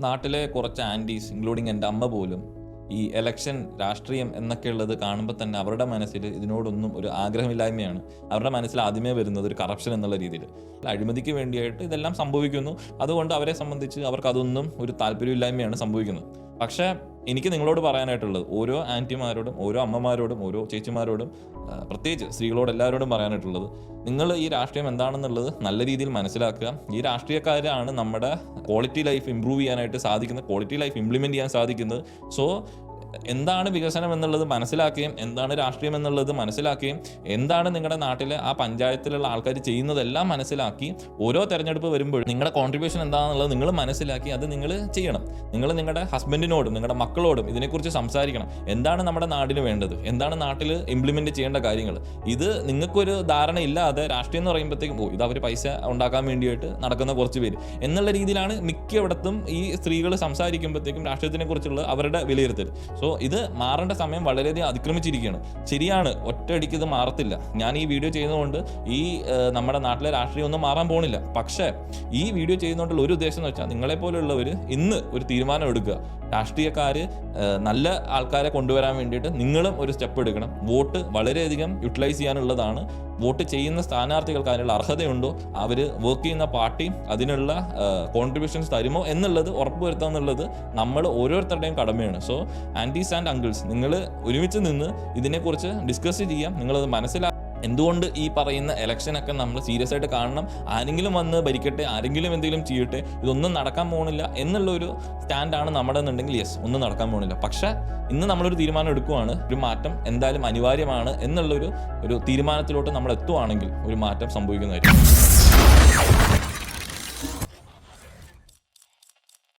നാട്ടിലെ കുറച്ച് aunties including എന്റെ അമ്മ പോലും ഈ എലക്ഷൻ രാഷ്ട്രീയം എന്നൊക്കെ ഉള്ളത് കാണുമ്പോൾ തന്നെ അവരുടെ മനസ്സിൽ ഇതിനോടൊന്നും ഒരു ആഗ്രഹമില്ലായ്മയാണ്. അവരുടെ മനസ്സിൽ ആദ്യമേ വരുന്നത് ഒരു കറപ്ഷൻ എന്നുള്ള രീതിയിൽ അഴിമതിക്ക് വേണ്ടിയായിട്ട് ഇതെല്ലാം സംഭവിക്കുന്നു. അതുകൊണ്ട് അവരെ സംബന്ധിച്ച് അവർക്ക് അതൊന്നും ഒരു താല്പര്യമില്ലായ്മയാണ് സംഭവിക്കുന്നത്. പക്ഷേ എനിക്ക് നിങ്ങളോട് പറയാനായിട്ടുള്ളത് ഓരോ ആന്റിമാരോടും ഓരോ അമ്മമാരോടും ഓരോ ചേച്ചിമാരോടും പ്രത്യേകിച്ച് സ്ത്രീകളോട് എല്ലാവരോടും പറയാനായിട്ടുള്ളത് നിങ്ങൾ ഈ രാഷ്ട്രീയം എന്താണെന്നുള്ളത് നല്ല രീതിയിൽ മനസ്സിലാക്കുക. ഈ രാഷ്ട്രീയക്കാരാണ് നമ്മുടെ ക്വാളിറ്റി ലൈഫ് ഇമ്പ്രൂവ് ചെയ്യാനായിട്ട് സാധിക്കുന്നത് ക്വാളിറ്റി ലൈഫ് ഇംപ്ലിമെന്റ് ചെയ്യാൻ സാധിക്കുന്നത്. സോ എന്താണ് വികസനം എന്നുള്ളത് മനസ്സിലാക്കുകയും എന്താണ് രാഷ്ട്രീയം എന്നുള്ളത് മനസ്സിലാക്കുകയും എന്താണ് നിങ്ങളുടെ നാട്ടിലെ ആ പഞ്ചായത്തിലുള്ള ആൾക്കാർ ചെയ്യുന്നതെല്ലാം മനസ്സിലാക്കി ഓരോ തെരഞ്ഞെടുപ്പ് വരുമ്പോഴും നിങ്ങളുടെ കോൺട്രിബ്യൂഷൻ എന്താണെന്നുള്ളത് നിങ്ങൾ മനസ്സിലാക്കി അത് നിങ്ങൾ ചെയ്യണം. നിങ്ങൾ നിങ്ങളുടെ ഹസ്ബൻഡിനോടും നിങ്ങളുടെ മക്കളോടും ഇതിനെക്കുറിച്ച് സംസാരിക്കണം. എന്താണ് നമ്മുടെ നാടിന് വേണ്ടത്? എന്താണ് നാട്ടിൽ ഇംപ്ലിമെന്റ് ചെയ്യേണ്ട കാര്യങ്ങൾ? ഇത് നിങ്ങൾക്കൊരു ധാരണ ഇല്ലാതെ രാഷ്ട്രീയം എന്ന് പറയുമ്പോഴത്തേക്കും ഓ ഇത് അവർ പൈസ ഉണ്ടാക്കാൻ വേണ്ടിയിട്ട് നടക്കുന്ന കുറച്ച് പേര്. എന്നുള്ള രീതിയിലാണ് മിക്കയിടത്തും ഈ സ്ത്രീകൾ സംസാരിക്കുമ്പോഴത്തേക്കും രാഷ്ട്രീയത്തിനെ കുറിച്ചുള്ള അവരുടെ വിലയിരുത്തൽ. സോ ഇത് മാറേണ്ട സമയം വളരെയധികം അതിക്രമിച്ചിരിക്കുകയാണ്. ശരിയാണ് ഒറ്റയടിക്ക് ഇത് മാറത്തില്ല. ഞാൻ ഈ വീഡിയോ ചെയ്യുന്നതുകൊണ്ട് ഈ നമ്മുടെ നാട്ടിലെ രാഷ്ട്രീയം ഒന്നും മാറാൻ പോണില്ല. പക്ഷേ ഈ വീഡിയോ ചെയ്യുന്നതുകൊണ്ടുള്ള ഒരു ഉദ്ദേശം എന്ന് വെച്ചാൽ നിങ്ങളെ പോലെയുള്ളവർ ഇന്ന് ഒരു തീരുമാനം എടുക്കുക. രാഷ്ട്രീയക്കാർ നല്ല ആൾക്കാരെ കൊണ്ടുവരാൻ വേണ്ടിയിട്ട് നിങ്ങളും ഒരു സ്റ്റെപ്പ് എടുക്കണം. വോട്ട് വളരെയധികം യൂട്ടിലൈസ് ചെയ്യാനുള്ളതാണ് വോട്ട് ചെയ്യുന്ന സ്ഥാനാർത്ഥികൾക്ക് അതിനുള്ള അർഹതയുണ്ടോ? അവർ വർക്ക് ചെയ്യുന്ന പാർട്ടി അതിനുള്ള കോൺട്രിബ്യൂഷൻസ് തരുമോ എന്നുള്ളത് ഉറപ്പുവരുത്തുക എന്നുള്ളത് നമ്മൾ ഓരോരുത്തരുടെയും കടമയാണ്. സോ ആന്റീസ് ആൻഡ് അങ്കിൾസ് നിങ്ങൾ ഒരുമിച്ച് നിന്ന് ഇതിനെക്കുറിച്ച് ഡിസ്കസ് ചെയ്യാം. നിങ്ങളത് മനസ്സിലാക്കുക എന്തുകൊണ്ട് ഈ പറയുന്ന ഇലക്ഷനൊക്കെ നമ്മൾ സീരിയസ് ആയിട്ട് കാണണം? ആരെങ്കിലും വന്ന് ഭരിക്കട്ടെ ആരെങ്കിലും എന്തെങ്കിലും ചെയ്യട്ടെ ഇതൊന്നും നടക്കാൻ പോകുന്നില്ല എന്നുള്ളൊരു സ്റ്റാൻഡാണ് നമ്മുടെ എന്നുണ്ടെങ്കിൽ യെസ് ഒന്നും നടക്കാൻ പോകുന്നില്ല പക്ഷേ ഇന്ന് നമ്മളൊരു തീരുമാനം എടുക്കുവാണ്. ഒരു മാറ്റം എന്തായാലും അനിവാര്യമാണ് എന്നുള്ളൊരു ഒരു തീരുമാനത്തിലോട്ട് നമ്മൾ എത്തുവാണെങ്കിൽ ഒരു മാറ്റം സംഭവിക്കുന്നതായിരിക്കും.